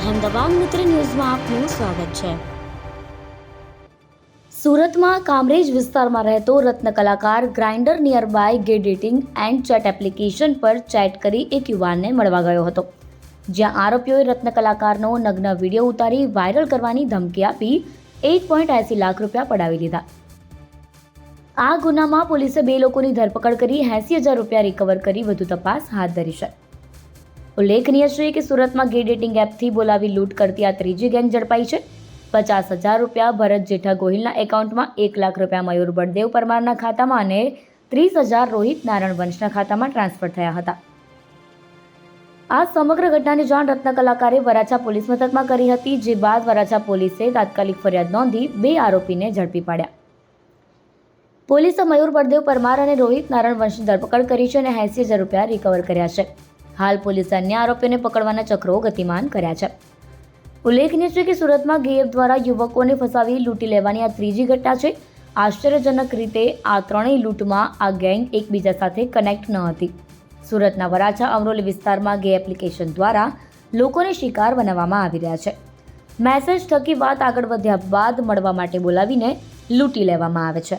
અહેમદાબાદ મિત્ર ન્યૂઝમાં આપનું સ્વાગત છે. સુરતમાં કામરેજ વિસ્તારમાં રહેતો રત્ન કલાકાર, Grindr nearby gay dating and chat application પર ચેટ કરી એક યુવાનને મળવા ગયો હતો. જ્યાં આરોપીઓએ રત્ન કલાકારનો નગ્ન વીડિયો ઉતારી વાયરલ કરવાની ધમકી આપી એક પોઈન્ટ એસી લાખ રૂપિયા પડાવી લીધા આ ગુનામાં પોલીસે બે લોકોની ધરપકડ કરી એંસી હજાર રૂપિયા રિકવર કરી વધુ તપાસ હાથ ધરી છે. ઉલ્લેખનીય છે કે સુરતમાં ગે ડેટિંગ એપથી બોલાવી લૂંટ કરતી આ ત્રીજી ગેંગ ઝડપાઈ છે. પચાસ હજાર રૂપિયા ભરત જેઠા ગોહિલના એકાઉન્ટમાં એક લાખ રૂપિયા મયુર બળદેવ પરમારના ખાતામાં અને ત્રીસ હજાર રોહિત નારાયણ વંશના ખાતામાં ટ્રાન્સફર થયા હતા. આ સમગ્ર ઘટનાની જાણ રત્ન કલાકારે વરાછા પોલીસ મથકમાં કરી હતી, જે બાદ વરાછા પોલીસે તાત્કાલિક ફરિયાદ નોંધી બે આરોપીને ઝડપી પાડ્યા. પોલીસે મયુર બળદેવ પરમાર અને રોહિત નારાયણ વંશની ધરપકડ કરી છે અને એંસી હજાર રૂપિયા રિકવર કર્યા છે. હાલ પોલીસે અન્ય આરોપીઓને પકડવાના ચક્રો ગતિમાન કર્યા છે. ઉલ્લેખનીય છે કે સુરતમાં ગેએફ દ્વારા યુવકોને ફસાવી લૂંટી લેવાની આ ત્રીજી ઘટના છે. આશ્ચર્યજનક રીતે આ ત્રણેય લૂંટમાં આ ગેંગ એકબીજા સાથે કનેક્ટ ન હતી. સુરતના વરાછા અમરોલી વિસ્તારમાં ગે એપ્લિકેશન દ્વારા લોકોને શિકાર બનાવવામાં આવી રહ્યા છે. મેસેજ થકી વાત આગળ વધ્યા બાદ મળવા માટે બોલાવીને લૂંટી લેવામાં આવે છે.